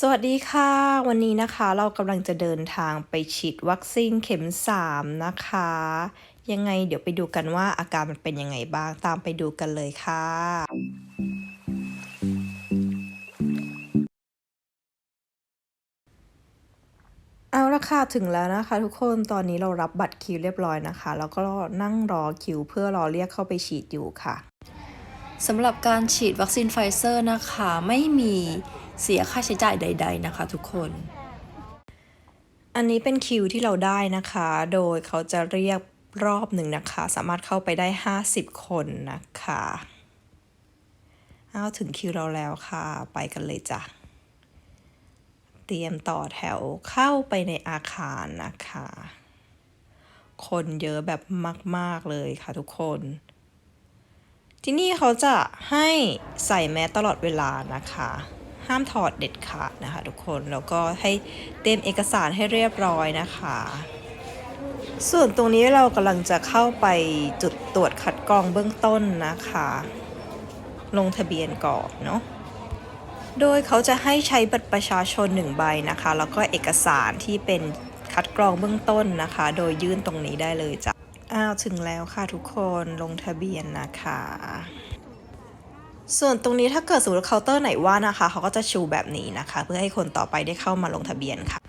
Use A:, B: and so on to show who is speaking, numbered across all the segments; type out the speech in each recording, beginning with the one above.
A: สวัสดีค่ะ วันนี้นะคะเรากำลังจะเดินทางไปฉีดวัคซีนเข็ม 3 นะคะ ยังไงเดี๋ยวไปดูกันว่าอาการมันเป็นยังไงบ้างตามไปดูกันเลยค่ะ เอาละค่ะถึงแล้วนะคะ ทุกคนตอนนี้เรารับบัตรคิวเรียบร้อยนะคะ แล้วก็นั่งรอคิวเพื่อรอเรียกเข้าไปฉีดอยู่ค่ะสำหรับการฉีดวัคซีนไฟเซอร์นะคะไม่มี เสียค่าใช้จ่ายใด ๆ นะคะ ทุกคน อันนี้เป็นคิวที่เราได้นะคะ โดยเขาจะเรียกรอบหนึ่งนะคะ สามารถเข้าไปได้ 50 คนนะคะเอาถึงคิวเราแล้วค่ะ ไปกันเลยจ้ะ เตรียมต่อแถวเข้าไปในอาคารนะคะ คนเยอะแบบมาก ๆ เลยค่ะทุกคน ที่นี่เขาจะให้ใส่แมสตลอดเวลานะคะ ห้ามถอดเด็ดขาดนะคะทุกคน แล้วก็ให้เตรียมเอกสารให้เรียบร้อยนะคะ ส่วนตรงนี้เรากำลังจะเข้าไปจุดตรวจคัดกรองเบื้องต้นนะคะ ลงทะเบียนก่อนเนาะโดยเขาจะให้ใช้บัตรประชาชนหนึ่งใบนะคะ แล้วก็เอกสารที่เป็นคัดกรองเบื้องต้นนะคะ โดยยื่นตรงนี้ได้เลยจ้ะอ้าวถึงแล้วค่ะทุกคนลงทะเบียนนะคะ ส่วนตรงนี้ถ้าเกิดสมมติเคาน์เตอร์ไหนว่างนะคะ เขาก็จะชูแบบนี้นะคะ เพื่อให้คนต่อไปได้เข้ามาลงทะเบียนค่ะ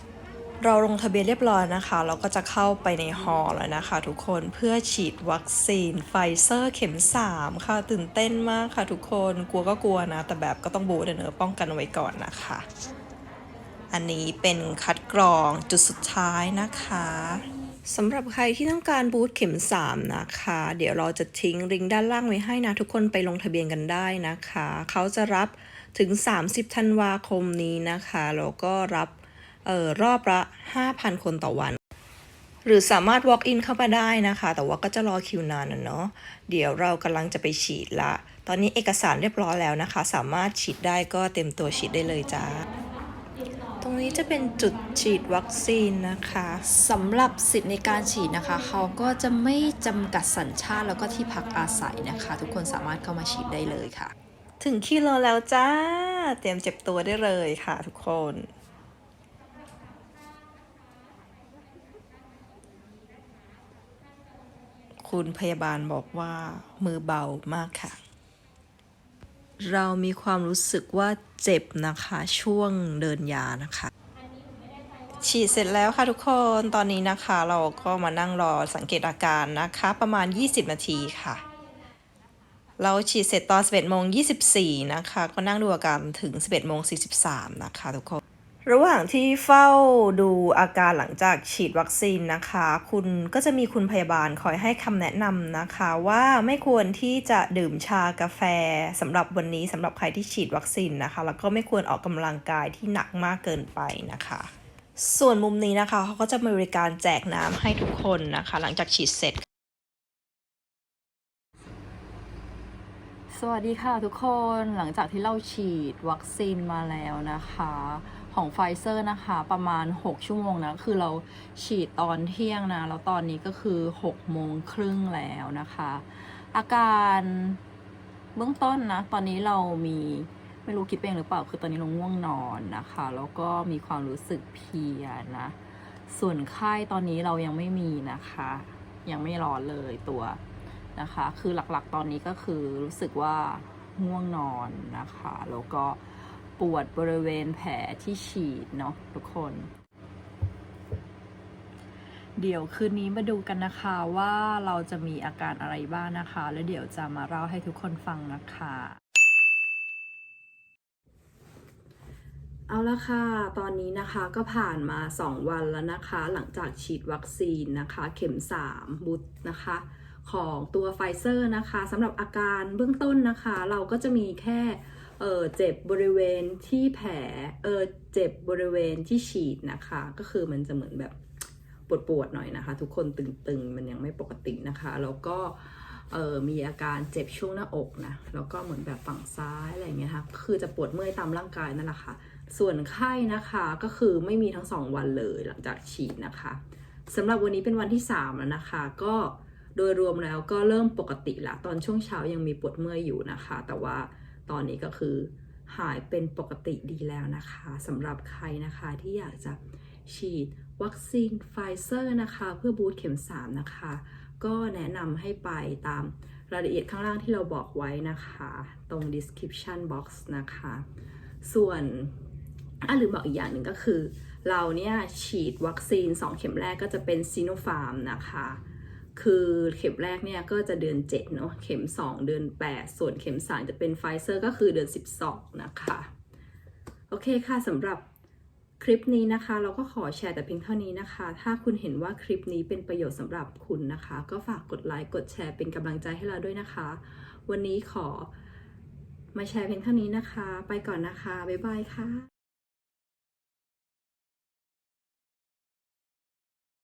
A: เราลงทะเบียนเรียบร้อยนะคะ เราก็จะเข้าไปในฮอล์แล้วนะคะ ทุกคนเพื่อฉีดวัคซีนไฟเซอร์เข็ม 3 ค่ะ ตื่นเต้นมากค่ะทุกคนกลัวก็กลัวนะ แต่แบบก็ต้องบูทเนอป้องกันไว้ก่อนนะคะ อันนี้เป็นคัดกรองจุดสุดท้ายนะคะ สำหรับใครที่ต้องการบูทเข็ม 3 นะคะ เดี๋ยวเราจะทิ้งลิงก์ด้านล่างไว้ให้นะ ทุกคนไปลงทะเบียนกันได้นะคะ เขาจะรับถึง 30ธันวาคมนี้นะคะ แล้วก็รับออรอบละ 5,000 คนต่อวัน หรือสามารถ walk in เข้ามาได้นะคะ แต่ว่าก็จะรอคิวนานนะเนาะเดี๋ยวเรากำลังจะไปฉีดละ ตอนนี้เอกสารเรียบร้อยแล้วนะคะ สามารถฉีดได้ก็เต็มตัวฉีดได้เลยจ้า รงนี้จะเป็นจุดฉีดวัคซีนนะคะสำหรับสิทธิ์ในการฉีดนะคะ เขาก็จะไม่จำกัดสัญชาติแล้วก็ที่พักอาศัยนะคะ ทุกคนสามารถเข้ามาฉีดได้เลยค่ะ ถึงคิโลแล้วจ้า เตรียมเจ็บตัวได้เลยค่ะทุกคนคุณพยาบาลบอกว่ามือเบามากค่ะ เรามีความรู้สึกว่าเจ็บนะคะช่วงเดินยานะคะ ฉีดเสร็จแล้วค่ะทุกคนตอนนี้นะคะเราก็มานั่งรอสังเกตอาการนะคะ ประมาณ 20 นาทีค่ะ เราฉีดเสร็จตอน 11โมง24 นะคะ ก็นั่งดูอาการถึง 11โมง43 นะคะทุกคน ระหว่างที่เฝ้าดูอาการหลังจากฉีดวัคซีนนะคะ คุณก็จะมีคุณพยาบาลคอยให้คำแนะนำนะคะว่าไม่ควรที่จะดื่มชากาแฟสำหรับวันนี้สำหรับใครที่ฉีดวัคซีนนะคะ แล้วก็ไม่ควรออกกำลังกายที่หนักมากเกินไปนะคะส่วนมุมนี้นะคะเขาก็จะมีบริการแจกน้ำให้ทุกคนนะคะ หลังจากฉีดเสร็จ
B: สวัสดีค่ะทุกคนหลังจากที่เราฉีดวัคซีนมาแล้วนะคะ ของไฟเซอร์นะคะ ประมาณ 6 ชั่วโมงนะ คือเราฉีดตอนเที่ยงนะ แล้วตอนนี้ก็คือ 6 โมงครึ่งแล้วนะคะ อาการเบื้องต้นนะ ตอนนี้เรามีไม่รู้คิดเองหรือเปล่า คือตอนนี้เราง่วงนอนนะคะ แล้วก็มีความรู้สึกเพียนะ ส่วนไข้ตอนนี้เรายังไม่มีนะคะ ยังไม่ร้อนเลยตัวนะคะ คือหลักๆตอนนี้ก็คือรู้สึกว่าง่วงนอนนะคะ แล้วก็ ปวดบริเวณแผลที่ฉีดเนาะทุกคน เดี๋ยวคืนนี้มาดูกันนะคะว่าเราจะมีอาการอะไรบ้างนะคะ แล้วเดี๋ยวจะมาเล่าให้ทุกคนฟังนะคะ
A: เอาละค่ะ ตอนนี้นะคะก็ผ่านมา 2 วันแล้วนะคะ หลังจากฉีดวัคซีนนะคะ เข็ม 3 บุตรนะคะของตัวไฟเซอร์นะคะสำหรับอาการเบื้องต้นนะคะ เราก็จะมีแค่ เออเจ็บบริเวณที่แผลเออเจ็บบริเวณที่ฉีดนะคะ ก็คือมันจะเหมือนแบบปวดๆหน่อยนะคะ ทุกคนตึงๆมันยังไม่ปกตินะคะแล้วก็เออมีอาการเจ็บช่วงหน้าอกนะแล้วก็เหมือนแบบฝั่งซ้ายอะไรอย่างเงี้ยค่ะคือจะปวดเมื่อยตามร่างกายนั่นแหละค่ะ ส่วนไข้นะคะก็คือไม่มีทั้งสองวันเลยหลังจากฉีดนะคะสำหรับวันนี้เป็นวันที่3แล้วนะคะ ก็โดยรวมแล้วก็เริ่มปกติละตอนช่วงเช้ายังมีปวดเมื่อยอยู่นะคะ แต่ว่า ตอนนี้ก็คือ
B: หายเป็นปกติดีแล้วนะคะสำหรับใครนะคะที่อยากจะฉีดวัคซีนไฟเซอร์นะคะเพื่อบูสต์เข็ม 3 นะคะ ก็แนะนำให้ไปตามรายละเอียดข้างล่างที่เราบอกไว้นะคะ ตรง description box นะคะ ส่วนอะลืมบอกอีกอย่างหนึ่งก็คือ เราเนี่ยฉีดวัคซีน 2 เข็มแรกก็จะเป็นซีโนฟาร์มนะคะ คือเข็มแรกเนี่ยก็จะเดือน 7 เนอะเข็ม 2 เดือน 8 ส่วนเข็ม 3 จะเป็นไฟเซอร์ก็คือเดือน 12 นะคะ โอเคค่ะสำหรับคลิปนี้นะคะ เราก็ขอแชร์แต่เพียงเท่านี้นะคะ ถ้าคุณเห็นว่าคลิปนี้เป็นประโยชน์สำหรับคุณนะคะ ก็ฝากกดไลค์กดแชร์เป็นกำลังใจให้เราด้วยนะคะ วันนี้ขอมาแชร์เพียงเท่านี้นะคะ ไปก่อนนะคะ บ๊ายบายค่ะ